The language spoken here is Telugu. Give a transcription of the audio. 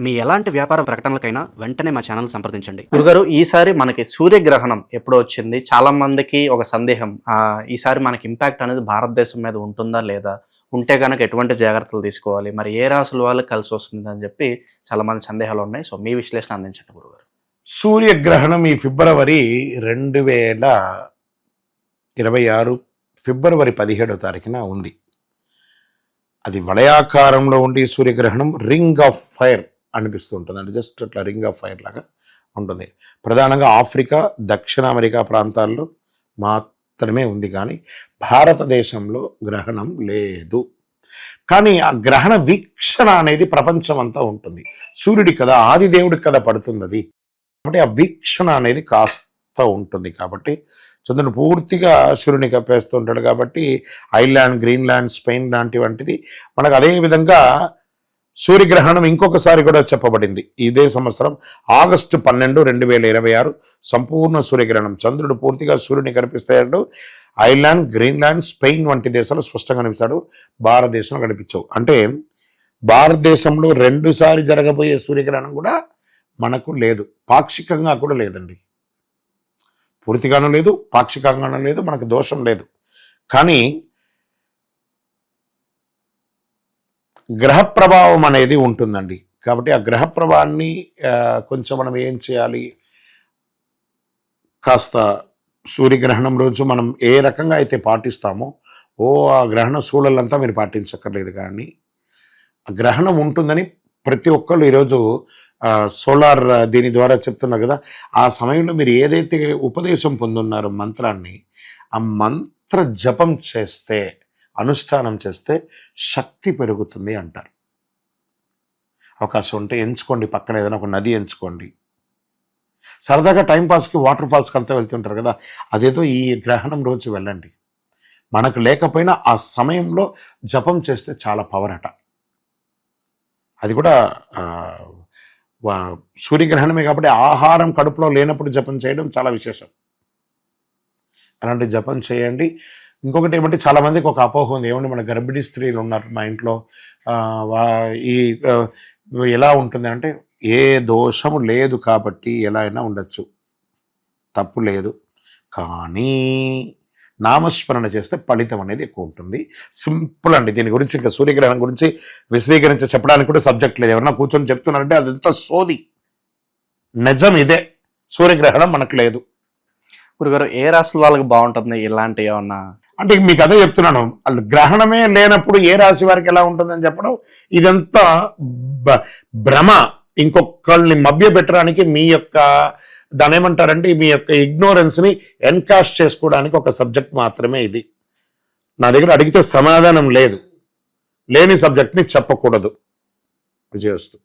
మీ ఎలాంటి వ్యాపార ప్రకటనలకైనా వెంటనే మా ఛానల్ సంప్రదించండి. గురుగారు ఈసారి మనకి సూర్యగ్రహణం ఎప్పుడు వచ్చింది. చాలా మందికి ఒక సందేహం. ఆ, ఈసారి మనకి ఇంపాక్ట్ అనేది భారతదేశం మీద ఉంటుందా లేదా? ఉంటే కనుక ఎటువంటి జాగ్రత్తలు తీసుకోవాలి? మరి ఏ రాసుల వాళ్ళకి కలిసి వస్తుంది అని చెప్పి చాలా మంది సందేహాలు ఉన్నాయి. సో మీ విశ్లేషణ అందించండి గురుగారు. సూర్యగ్రహణం ఈ ఫిబ్రవరి రెండు వేల ఇరవై ఆరు ఫిబ్రవరి పదిహేడో తారీఖున ఉంది. అది వలయాకారంలో ఉండి సూర్యగ్రహణం రింగ్ ఆఫ్ ఫైర్ అనిపిస్తూ ఉంటుంది అంటే జస్ట్ అట్లా రింగ్ ఆఫ్ ఫైర్ లాగా ఉంటుంది. ప్రధానంగా ఆఫ్రికా దక్షిణ అమెరికా ప్రాంతాల్లో మాత్రమే ఉంది కానీ భారతదేశంలో గ్రహణం లేదు. కానీ ఆ గ్రహణ వీక్షణ అనేది ప్రపంచం అంతా ఉంటుంది. సూర్యుడి కదా ఆది దేవుడికి కదా పడుతుంది అది కాబట్టి ఆ వీక్షణ అనేది కాస్త ఉంటుంది. కాబట్టి చంద్రుడు పూర్తిగా సూర్యుని కప్పేస్తూ ఉంటాడు కాబట్టి ఐర్లాండ్ గ్రీన్లాండ్ స్పెయిన్ లాంటి వంటిది మనకు అదే విధంగా సూర్యగ్రహణం ఇంకొకసారి కూడా చెప్పబడింది. ఇదే సంవత్సరం ఆగస్టు పన్నెండు రెండు వేల ఇరవై ఆరు సంపూర్ణ సూర్యగ్రహణం. చంద్రుడు పూర్తిగా సూర్యుని కనిపిస్తాడు. ఐర్లాండ్ గ్రీన్లాండ్ స్పెయిన్ వంటి దేశాలు స్పష్టంగా కనిపిస్తాడు. భారతదేశంలో కనిపించవు. అంటే భారతదేశంలో రెండుసారి జరగబోయే సూర్యగ్రహణం కూడా మనకు లేదు. పాక్షికంగా కూడా లేదండి. పూర్తిగానూ లేదు పాక్షికంగానూ లేదు మనకు దోషం లేదు. కానీ గ్రహ ప్రభావం అనేది ఉంటుందండి. కాబట్టి ఆ గ్రహ ప్రభావాన్ని కొంచెం మనం ఏం చేయాలి? కాస్త సూర్యగ్రహణం రోజు మనం ఏ రకంగా అయితే పాటిస్తామో ఓ ఆ గ్రహణ సూழలంతా మీరు పాటించక్కర్లేదు కానీ ఆ గ్రహణం ఉంటుందని ప్రతి ఒక్కళ్ళు ఈరోజు సోలార్ దీని ద్వారా చెప్తున్నారు కదా ఆ సమయంలో మీరు ఏదైతే ఉపదేశం పొందున్నారో మంత్రాన్ని ఆ మంత్ర జపం చేస్తే అనుష్ఠానం చేస్తే శక్తి పెరుగుతుంది అంటారు. అవకాశం ఉంటే ఎంచుకోండి పక్కన ఏదైనా ఒక నది ఎంచుకోండి. సరదాగా టైంపాస్కి వాటర్ ఫాల్స్కి అంతా వెళ్తుంటారు కదా అదేదో ఈ గ్రహణం రోజు వెళ్ళండి. మనకు లేకపోయినా ఆ సమయంలో జపం చేస్తే చాలా పవర్ అట. అది కూడా సూర్యగ్రహణమే కాబట్టి ఆహారం కడుపులో లేనప్పుడు జపం చేయడం చాలా విశేషం. అలాంటి జపం చేయండి. ఇంకొకటి ఏమంటే చాలా మందికి ఒక అపోహ ఉంది. ఏమంటే మన గర్భిణీ స్త్రీలు ఉన్నారు మా ఇంట్లో. వా- ఈ ఎలా ఉంటుంది అంటే ఏ దోషము లేదు కాబట్టి ఎలా అయినా ఉండొచ్చు. తప్పు లేదు. కానీ నామస్మరణ చేస్తే ఫలితం అనేది ఎక్కువ ఉంటుంది. సింపుల్ అండి. దీని గురించి ఇంకా సూర్యగ్రహణం గురించి విశదీకరించి చెప్పడానికి కూడా సబ్జెక్ట్ లేదు. ఎవరన్నా కూర్చొని చెప్తున్నారంటే అదంతా సోది. నిజం ఇదే. సూర్యగ్రహణం మనకు లేదు. గురుగారు ఏ రాసుల వాళ్ళకి బాగుంటుంది? ఇలాంటి ఏమన్నా అంటే మీకు అదే చెప్తున్నాను. వాళ్ళు గ్రహణమే లేనప్పుడు ఏ రాశి వారికి ఎలా ఉంటుందని చెప్పడం ఇదంతా భ్రమ. ఇంకొకళ్ళని మభ్య పెట్టడానికి మీ యొక్క దాని ఏమంటారంటే మీ యొక్క ఇగ్నోరెన్స్ని ఎన్కాష్ చేసుకోవడానికి ఒక సబ్జెక్ట్ మాత్రమే ఇది. నా దగ్గర అడిగితే సమాధానం లేదు. లేని సబ్జెక్ట్ని చెప్పకూడదు. విజయవస్తు.